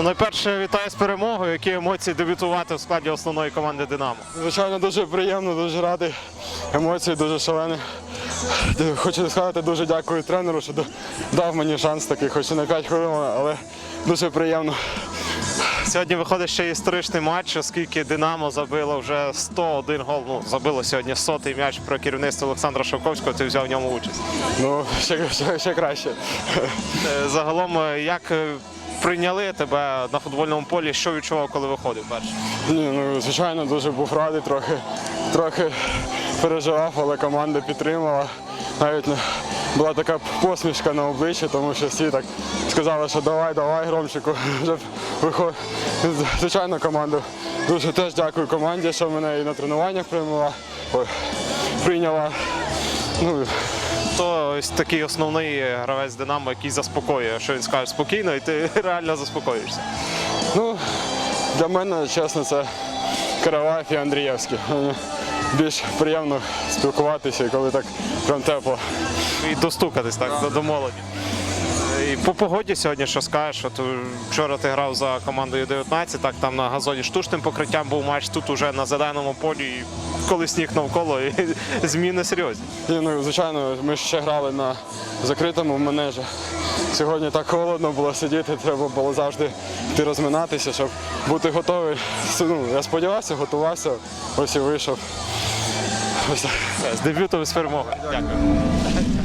Ну, найперше вітаю з перемогою. Які емоції дебютувати в складі основної команди Динамо? Звичайно, дуже приємно, дуже радий. Емоції дуже шалені. Хочу сказати, дуже дякую тренеру, що дав мені шанс такий, хоч і на 5 хвилин, але дуже приємно. Сьогодні виходить ще історичний матч, оскільки Динамо забило вже 101 гол. Ну, забило сьогодні сотий м'яч про керівництво Олександра Шовковського. Ти взяв в ньому участь. Ну, ще, ще, ще краще. Е, Загалом, е, як е, прийняли тебе на футбольному полі? Що відчував, коли виходив перший? Ні, ну, звичайно, дуже був радий, трохи, трохи переживав, але команда підтримала. Навіть була така посмішка на обличчі, тому що всі так сказали, що давай, давай, Громчику, вже виходь. Звичайно, команду. Дуже теж дякую команді, що мене і на тренуваннях прийняла. Ой, прийняла. Ну, То ось такий основний гравець Динамо, який заспокоює, що він скаже спокійно, і ти реально заспокоїшся. ну, для мене, чесно, це Караваєв і Андрієвський. Більш приємно спілкуватися, коли так прям тепло. і достукатись так так. до молоді. І по погоді сьогодні що скажеш? От вчора ти грав за командою 19, так там на газоні штучним покриттям був матч тут уже на зеленому полі, і коли сніг навколо, і зміни серйозні. І, ну, звичайно, ми ще грали на закритому манежі. Сьогодні так холодно було сидіти, треба було завжди йти розминатися, щоб бути готовий. Ну, я сподівався, готувався, ось і вийшов. Ось. З дебютом з перемогою. Дякую.